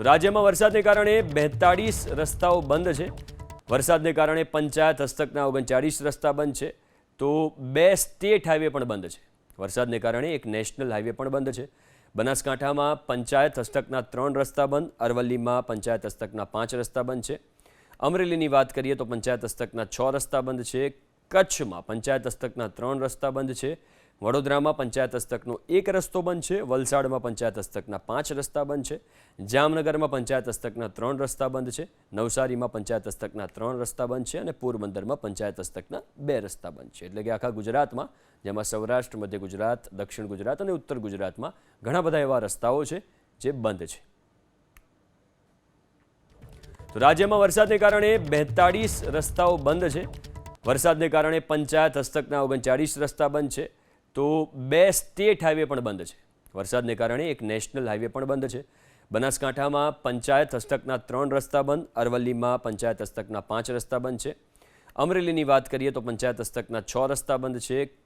તો રાજ્યમાં વરસાદને કારણે બેતાળીસ રસ્તાઓ બંધ છે. વરસાદને કારણે પંચાયત હસ્તકના ઓગણચાળીસ રસ્તા બંધ છે. તો બે સ્ટેટ હાઈવે પણ બંધ છે. વરસાદને કારણે એક નેશનલ હાઈવે પણ બંધ છે. બનાસકાંઠામાં પંચાયત હસ્તકના ત્રણ રસ્તા બંધ, અરવલ્લીમાં પંચાયત હસ્તકના પાંચ રસ્તા બંધ છે. અમરેલીની વાત કરીએ તો પંચાયત હસ્તકના છ રસ્તા બંધ છે. કચ્છમાં પંચાયત હસ્તકના ત્રણ રસ્તા બંધ છે. વડોદરામાં પંચાયત હસ્તકનો એક રસ્તો બંધ છે, વલસાડમાં પંચાયત હસ્તકના પાંચ રસ્તા બંધ છે, જામનગરમાં પંચાયત હસ્તકના ત્રણ રસ્તા બંધ છે, નવસારીમાં પંચાયત હસ્તકના ત્રણ રસ્તા બંધ છે અને પોરબંદરમાં પંચાયત હસ્તકના બે રસ્તા બંધ છે. એટલે કે આખા ગુજરાતમાં, જેમાં સૌરાષ્ટ્ર, મધ્ય ગુજરાત, દક્ષિણ ગુજરાત અને ઉત્તર ગુજરાતમાં ઘણા બધા એવા રસ્તાઓ છે જે બંધ છે. તો રાજ્યમાં વરસાદને કારણે બેતાળીસ રસ્તાઓ બંધ છે. વરસાદને કારણે પંચાયત હસ્તકના ઓગણચાળીસ રસ્તા બંધ છે. તો બે સ્ટેટ હાઈવે પણ બંધ છે. વરસાદને કારણે એક નેશનલ હાઈવે પણ બંધ છે. બનાસકાંઠામાં પંચાયત હસ્તકના ત્રણ રસ્તા બંધ, અરવલ્લીમાં પંચાયત હસ્તકના પાંચ રસ્તા બંધ છે. અમરેલીની વાત કરીએ તો પંચાયત હસ્તકના છ રસ્તા બંધ છે.